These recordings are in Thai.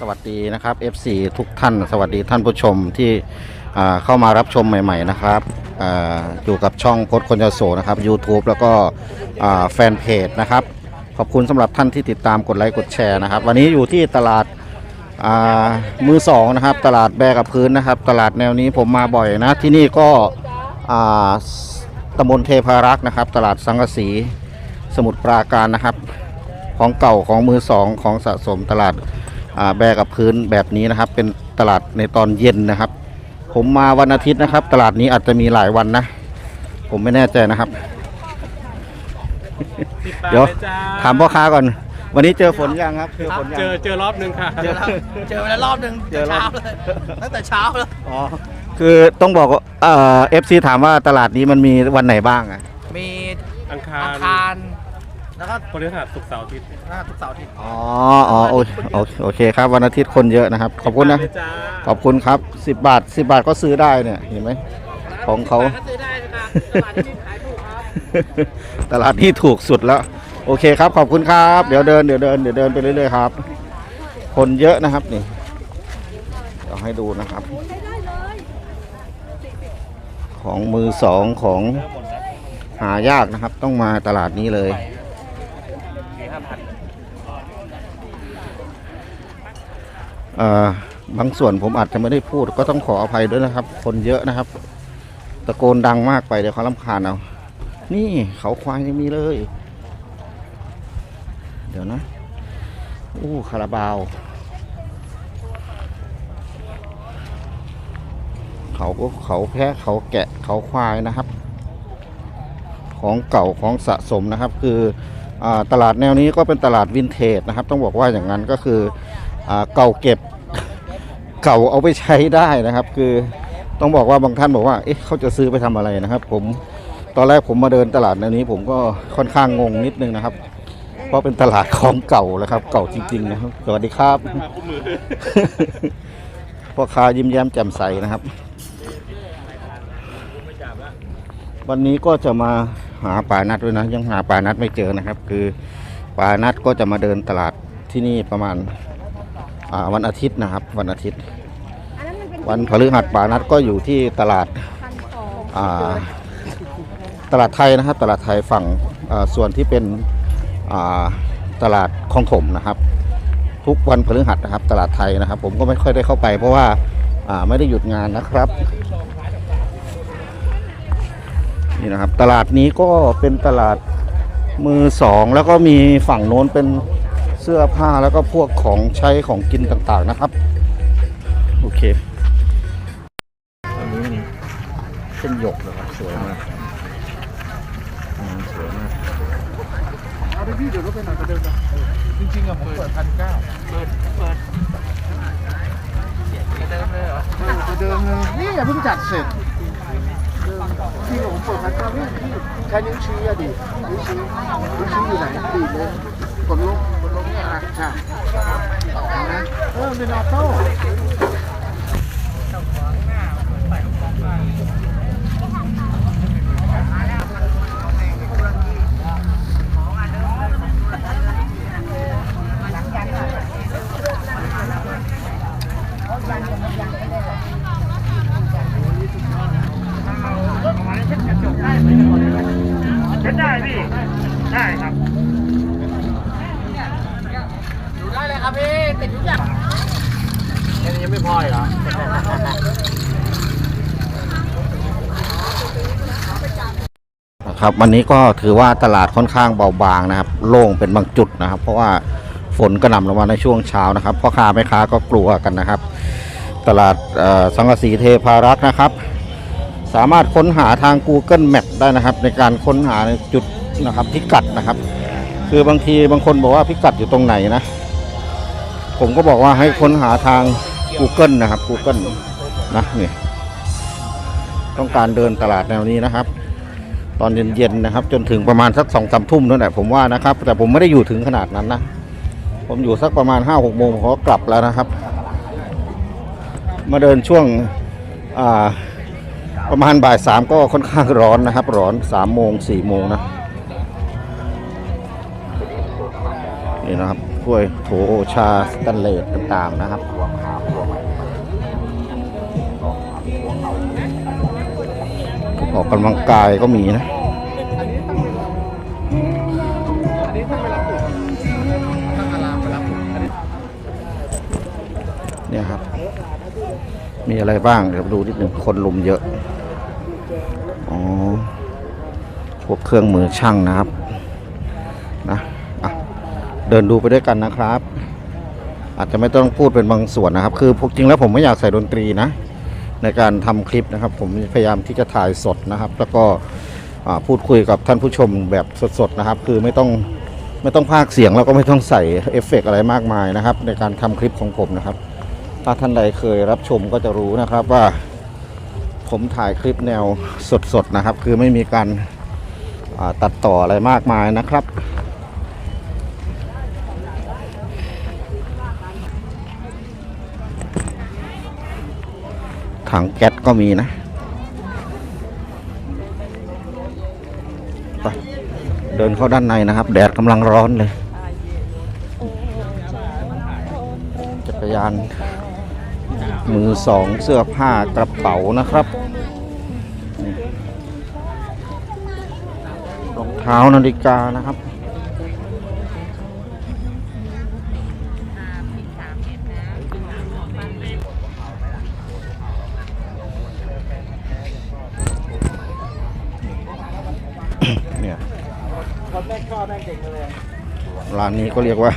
สวัสดีนะครับ FC ทุกท่าน สวัสดีท่านผู้ชมที่เข้ามารับชมใหม่ ๆ นะครับออยู่กับช่องพจน์คนยโสนะครับ YouTube แล้วก็แฟนเพจนะครับ ขอบคุณสำหรับท่านที่ติดตามกดไลค์กดแชร์นะครับ วันนี้อยู่ที่ตลาดามือสองนะครับ ตลาดแบกกับพื้นนะครับ ตลาดแนวนี้ผมมาบ่อยนะ ที่นี่ก็ตำบลเทพารักษ์นะครับ ตลาดสังกะสีสมุทรปราการนะครับ ของเก่าของมือสองของสะสมตลาด แบกกับพื้นแบบนี้นะครับ เป็นตลาดในตอนเย็นนะครับ ผมมาวันอาทิตย์นะครับ ตลาดนี้อาจจะมีหลายวันนะ ผมไม่แน่ใจนะครับสิบบาทเดี๋ยวลจ้ถามพ่อค้าก่อน วันนี้เจอฝนยังครับเจอครัฝบนยังเจอเจอรอบนึงค่ะเจอเจอไปแล้วรอบหนึ่งเจอรอบเช้าเลยตั้งแต่เช้าเลยอ๋อคือต้องบอกว่าเอ่อฟซีถามว่าตลาดนี้มันมีวันไหนบ้างอะมีอังคาอัรงคาร แล้วก็พฤหัสศุกร์เสาร์อาทิตย์หน้าทุกเสาร์อาทิตย์ อ๋ออ๋อโอโอโอเคครับ วันอาทิตย์คนเยอะนะครับ ขอบคุณนะสิบบาทเลยจ้าขอบคุณครับ 10 บาท 10 บาทก็ซื้อได้เนี่ยเห็นไหม ของเขาก็ซื้อได้นะครับตลาดที่นี่ขายถูกครับ ตลาดที่ถูกสุดแล้ว โอเคครับ ขอบคุณครับ เดี๋ยวเดินเดี๋ยวเดินเดี๋ยวเดินไปเรื่อยๆครับ คนเยอะนะครับนี่เดี๋ยวให้ดูนะครับ ของมือสองของหายากนะครับ ต้องมาตลาดนี้เลย เอ่อ บางส่วนผมอาจจะไม่ได้พูด ก็ต้องขออภัยด้วยนะครับ คนเยอะนะครับ ตะโกนดังมากไปเดี๋ยวเขาลำคาญเอา นี่เขาควายยังมีเลย เดี๋ยวนะอู้คาราบาว เขาก็เขาแพะเขาแกะเขาควายนะครับ ของเก่าของสะสมนะครับ คืออตลาดแนวนี้ก็เป็นตลาดวินเทจนะครับ ต้องบอกว่าอย่างนั้นก็คืออเก่าเก็บ เก่าเอาไปใช้ได้นะครับ คือต้องบอกว่าบางท่านบอกว่า เอ๊ะเขาจะซื้อไปทำอะไรนะครับ ผมตอนแรกผมมาเดินตลาดแนนี้ ผมก็ค่อนข้างงงนิดนึงนะครับ เพราะเป็นตลาดของเก่าแล้วครับ เก่าจริงๆนะครับ สวัสดีครับพ่อค้ายิ้มแย้มแจ่มใสนะครับ วันนี้ก็จะมาหาปลานัดด้วยนะ ยังหาปลานัดไม่เจอนะครับ คือปลานัดก็จะมาเดินตลาดที่นี่ประมาณ วันอาทิตย์นะครับ วันอาทิตย์ วันพฤหัสปลานัดก็อยู่ที่ตลาดอ่าตลาดไทยนะครับ ตลาดไทยฝั่งอ่าส่วนที่เป็นอ่าตลาดคลองถมนะครับ ทุกวันพฤหัสนะครับ ตลาดไทยนะครับ ผมก็ไม่ค่อยได้เข้าไป เพราะว่าอ่าไม่ได้หยุดงานนะครับนี่นะครับ ตลาดนี้ก็เป็นตลาดมือสองแล้วก็มีฝั่งโน้นเป็นเสื้อผ้าแล้วก็พวกของใช้ของกินต่างๆนะครับ โอเคอันนี้มันเส้นหยกเลยครับสวยมากอืมสวยมากเอาไปพี่เดี๋ยวรถไปหน่อยไปเดินไปจริงๆอะผมเปิดพันเก้าเปิดเปิดเดิมเลยเหรอไปเดินเลยนี่อย่าเพิ่งจัดเสร็จจริงๆอะผมเปิดพันเก้าพี่ใช้นิ้วชี้อะดินิ้วชี้นิ้วชี้อยู่ไหนดีเลยกดลงก ดลงเนี่ยอะใช่เห็นไมเออมันเป็นออโต้ได้ครับ ดูได้เลยครับพี่ ติดทุกอย่างแค่นี้ยังไม่พออีกเหรอครับวันนี้ก็ถือว่าตลาดค่อนข้างเบาบางนะครับ โล่งเป็นบางจุดนะครับ เพราะว่าฝนกระหน่ำลงมาในช่วงเช้านะครับพ่อค้าแม่ค้าก็กลัวกันนะครับ ตลาดเอ่อสังกะสีเทพารักษ์นะครับ สามารถค้นหาทาง Google Map ได้นะครับ ในการค้นหาในจุดนะครับพิกัดนะครับ คือบางทีบางคนบอกว่าพิกัดอยู่ตรงไหนนะ ผมก็บอกว่าให้ค้นหาทาง Google นะครับ Google นะนี่ต้องการเดินตลาดแนวนี้นะครับ ตอนเย็นๆนะครับ จนถึงประมาณสักสองสามทุ่มนั่นแหละผมว่านะครับ แต่ผมไม่ได้อยู่ถึงขนาดนั้นนะผมอยู่สักประมาณห้าหกโมงผมก็กลับแล้วนะครับ มาเดินช่วงอ่าประมาณบ่ายสามก็ค่อนข้างร้อนนะครับ ร้อนสามโมงสี่โมงนะนี่นะครับ ถ้วยโถชาสแตนเลสต่างๆนะครับออกกำลังกายก็มีนะเนี่ยครับ มีอะไรบ้าง เดี๋ยวดูนิดหนึ่งคนลุมเยอะ อ๋อ พวกเครื่องมือช่างนะครับ เดินดูไปด้วยกันนะครับ อาจจะไม่ต้องพูดเป็นบางส่วนนะครับ คือพวกจริงแล้วผมไม่อยากใส่ดนตรีนะ ในการทำคลิปนะครับ ผมพยายามที่จะถ่ายสดนะครับ แล้วก็พูดคุยกับท่านผู้ชมแบบสดๆนะครับ คือไม่ต้องไม่ต้องพากเสียงแล้วก็ไม่ต้องใส่เอฟเฟกต์อะไรมากมายนะครับ ในการทำคลิปของผมนะครับ ถ้าท่านใดเคยรับชมก็จะรู้นะครับว่า ผมถ่ายคลิปแนวสดๆนะครับ คือไม่มีการตัดต่ออะไรมากมายนะครับ ถังแก๊สก็มีนะไปเดินเข้าด้านในนะครับ แดดกำลังร้อนเลยจักรยาน มือสองเสื้อผ้ากระเป๋านะครับรองเท้านาฬิกานะครับ เนี่ยร้านนี้ก็เรียกว่า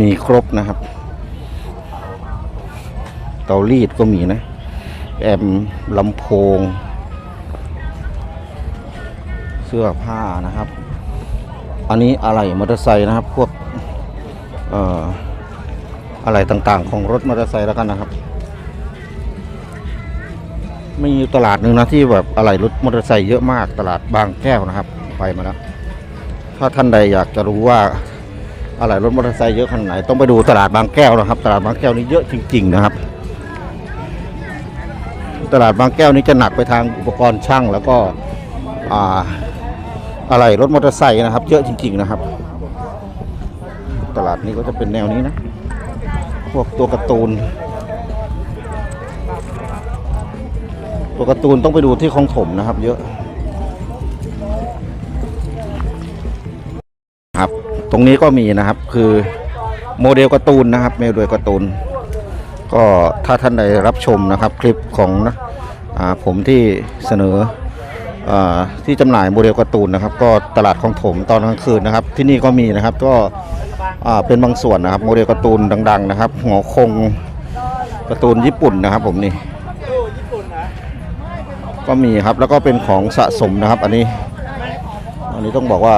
มีครบนะครับ เตารีดก็มีนะ แอมลำโพง เสื้อผ้านะครับ อันนี้อะไรมอเตอร์ไซค์นะครับ พวกอออะไรต่างๆ ของรถมอเตอร์ไซค์แล้วกันนะครับมีอยู่ตลาดหนึ่งนะที่แบบอะไรรถมอเตอร์ไซค์เยอะมากตลาดบางแก้วนะครับ ไปมาแล้ว ถ้าท่านใดอยากจะรู้ว่าอะไรรถมอเตอร์ไซค์เยอะขนาดไหนต้องไปดูตลาดบางแก้วนะครับ ตลาดบางแก้วนี้เยอะจริง ๆ นะครับ ตลาดบางแก้วนี้จะหนักไปทางอุปกรณ์ช่างแล้วก็อ่าอะไรรถมอเตอร์ไซค์นะครับ เยอะจริง ๆ นะครับ ตลาดนี้ก็จะเป็นแนวนี้นะ พวกตัวการ์ตูน ตัวการ์ตูนต้องไปดูที่คลองถมนะครับ เยอะ ตรงนี้ก็มีนะครับ คือโมเดลการ์ตูนนะครับโมเดลการ์ตูน ก็ถ้าท่านใดรับชมนะครับ คลิปของนะผมที่เสนออที่จำหน่ายโมเดลการ์ตูนนะครับ ก็ตลาดของถมตอนกลางคืนนะครับ ที่นี่ก็มีนะครับก็เป็นบางส่วนนะครับ โมเดลการ์ตูนดัง ๆ นะครับหัวคงการ์ตูนญี่ปุ่นนะครับ ผมนี่ก็มีครับแล้วก็เป็นของสะสมนะครับ อันนี้อันนี้ต้องบอกว่า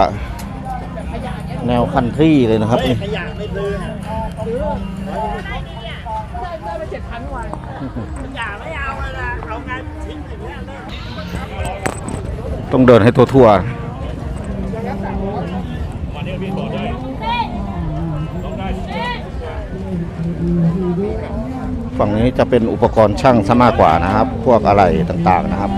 แนวคันทรีเลยนะครับนี่ต้องเดินให้ตัวทั่วๆฝั่งนี้จะเป็นอุปกรณ์ช่างซะมากกว่านะครับ พวกอะไรต่างๆนะครับ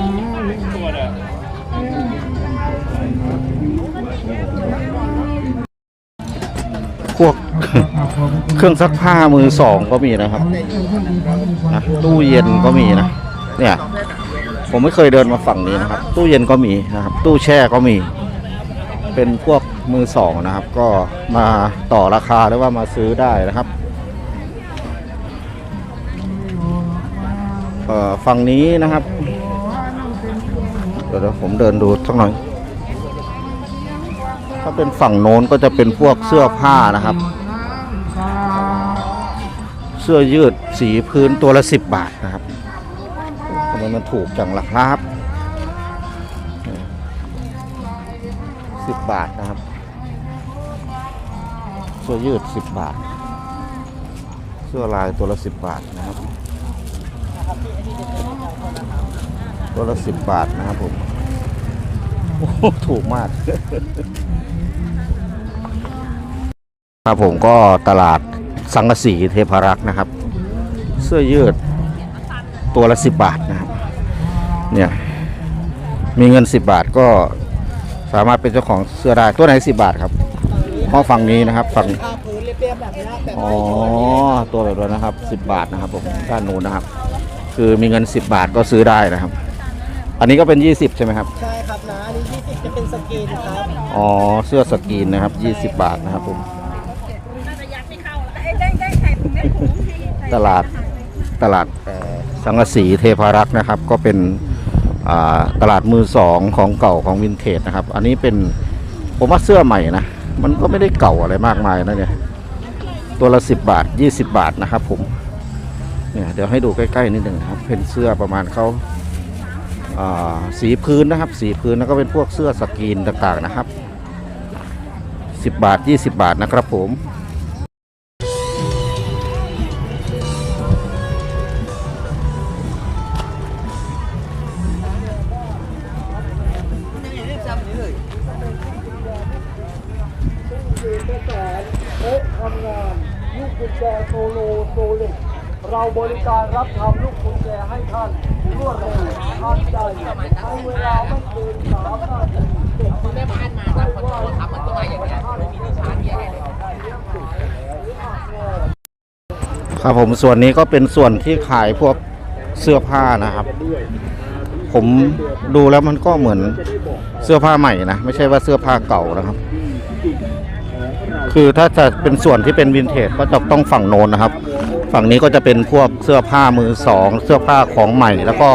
เครื่องซักผ้ามือสองก็มีนะครับนะตู้เย็นก็มีนะเนี่ยผมไม่เคยเดินมาฝั่งนี้นะครับ ตู้เย็นก็มีนะครับ ตู้แช่ก็มี เป็นพวกมือสองนะครับ ก็มาต่อราคาหรือว่ามาซื้อได้นะครับเอ่อฝั่งนี้นะครับเดี๋ยวเดี๋ยวผมเดินดูสักหน่อย ถ้าเป็นฝั่งโน้นก็จะเป็นพวกเสื้อผ้านะครับ สื้อยืดสีพื้นตัวละสิบบาทนะครับทำไมมันถูกจังล่ะครับสิบบาทนะครับเสื้อยืดสิบบาท เสื้อลายตัวละสิบบาทนะครับ ตัวละสิบบาทนะครับผมโอ้โหถูกมาก ครับผมก็ตลาด สังกะสีเทพารักษ์นะครับ เสื้อยืดตัวละสิบบาทนะครับเนี่ยมีเงินสิบบาทก็สามารถเป็นเจ้าของเสื้อได้ตัวไหนสิบบาทครับห้องฝั่งนี้นะครับฝั่งผ้าพื้นเรียบเปรียบแบบนี้แบบอ๋อตัวแบบนี้นะครับ10บาทนะครับผมด้านนู้นนะครับ คือมีเงิน10บาทก็ซื้อได้นะครับ อันนี้ก็เป็น20ใช่ไหมครับใช่ครับนะอันนี้20จะเป็นสกรีนครับอ๋อเสื้อสกรีนนะครับ20บาทนะครับผม ได้ได้ไข่ถุงเล็กถุงที่ใส่ ตลาดตลาดสังกสีเทพารักษ์นะครับ ก็เป็นตลาดมือสองของเก่าของวินเทจนะครับ อันนี้เป็นผมว่าเสื้อใหม่นะ มันก็ไม่ได้เก่าอะไรมากมายนะเนี่ยตัวละ 10 บาท 20 บาทนะครับผมเนี่ยเดี๋ยวให้ดูใกล้ๆนิดหนึ่งครับ เป็นเสื้อประมาณเขาาสีพื้นนะครับ สีพื้นแล้วก็เป็นพวกเสื้อสกรีนต่างๆนะครับ 10 บาท 20 บาทนะครับผม เราบริการรับทำลูกกุญแจให้ท่านรวดเร็วทันใจใช้เวลาไม่เกินสามนาทีแม่บ้านมาแล้วคนโทรทำมันก็มาอย่างเงี้ยไม่มีที่ชาร์จเยอะเลยครับผมส่วนนี้ก็เป็นส่วนที่ขายพวกเสื้อผ้านะครับ ผมดูแล้วมันก็เหมือนเสื้อผ้าใหม่นะไม่ใช่ว่าเสื้อผ้าเก่านะครับ คือถ้าจะเป็นส่วนที่เป็นวินเทจก็จะต้องฝั่งโน้นนะครับ ฝั่งนี้ก็จะเป็นพวกเสื้อผ้ามือสอง เสื้อผ้าของใหม่ แล้วก็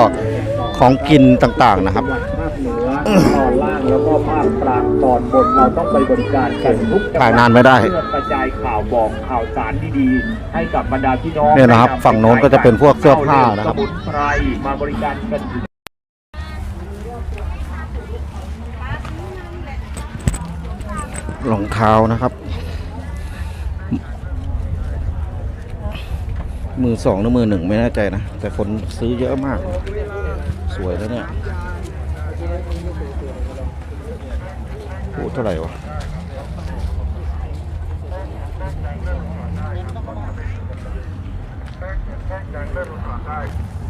ของกินต่างๆนะครับ ภาคเหนือตอนล่างแล้วก็ภาคกลางตอนบนเราต้องไปบริการกันทุกจังหวัดถ่ายนานไม่ได้ เพื่อกระจายข่าวบอกข่าวสารดีๆให้กับบรรดาพี่น้องเนี่ยนะครับได้ำฝั่งโน้นก็จะเป็นพวกเสื้อผ้านะครับ สมุนไพรมาบริการกันถึง รองเท้านะครับ มือสองหรือมือหนึ่งไม่แน่ใจนะ แต่คนซื้อเยอะมาก สวยแล้วเนี่ยโอ้เท่าไหร่วะจะ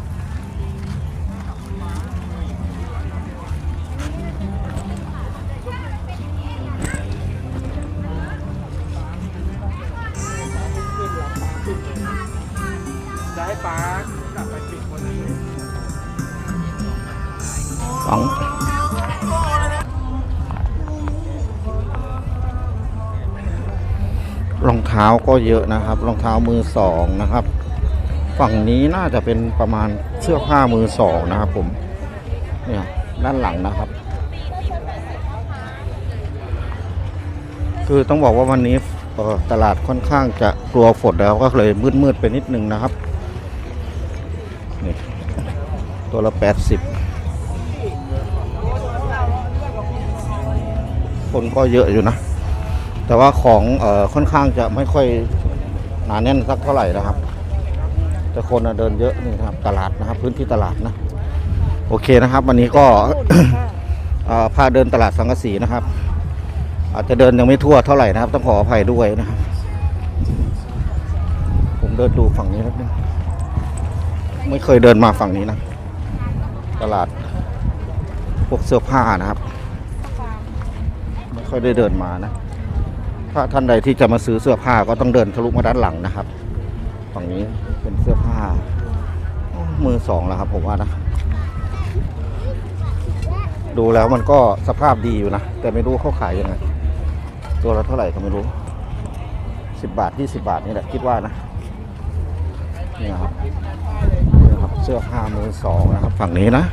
ท้าก็เยอะนะครับ รองเท้ามือสองนะครับ ฝั่งนี้น่าจะเป็นประมาณเสื้อผ้ามือสองนะครับ ผมเนี่ยด้านหลังนะครับ คือต้องบอกว่าวันนี้ตลาดค่อนข้างจะกลัวฝนแล้วก็เลยมืดๆไปนิดนึงนะครับนี่ตัวละแปดสิบคนก็เยอะอยู่นะ แต่ว่าของเออค่อนข้างจะไม่ค่อยหนาแน่นสักเท่าไหร่นะครับ แต่คนเดินเยอะนี่นะครับตลาดนะครับ พื้นที่ตลาดนะ โอเคนะครับ วันนี้ก็พาเดินตลาดสังกสีนะครับ อาจจะเดินยังไม่ทั่วเท่าไหร่นะครับ ต้องขออภัยด้วยนะครับ ผมเดินดูฝั่งนี้แล้วนึงไม่เคยเดินมาฝั่งนี้นะ ตลาดพวกเสื้อผ้านะครับ ไม่ค่อยได้เดินมานะ ถ้าท่านใดที่จะมาซื้อเสื้อผ้าก็ต้องเดินทะลุมาด้านหลังนะครับฝั่งนี้เป็นเสื้อผ้า มือสองแล้วครับผมว่านะ ดูแล้วมันก็สภาพดีอยู่นะ แต่ไม่รู้เขาขายยังไง ตัวละเท่าไหร่ก็ไม่รู้สิบบาทยี่สิบาทนี่แหละคิดว่านะนี่ครับนี่ครับเสื้อผ้ามือสองนะครับ ฝั่งนี้นะ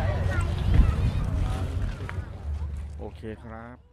โอเคครับ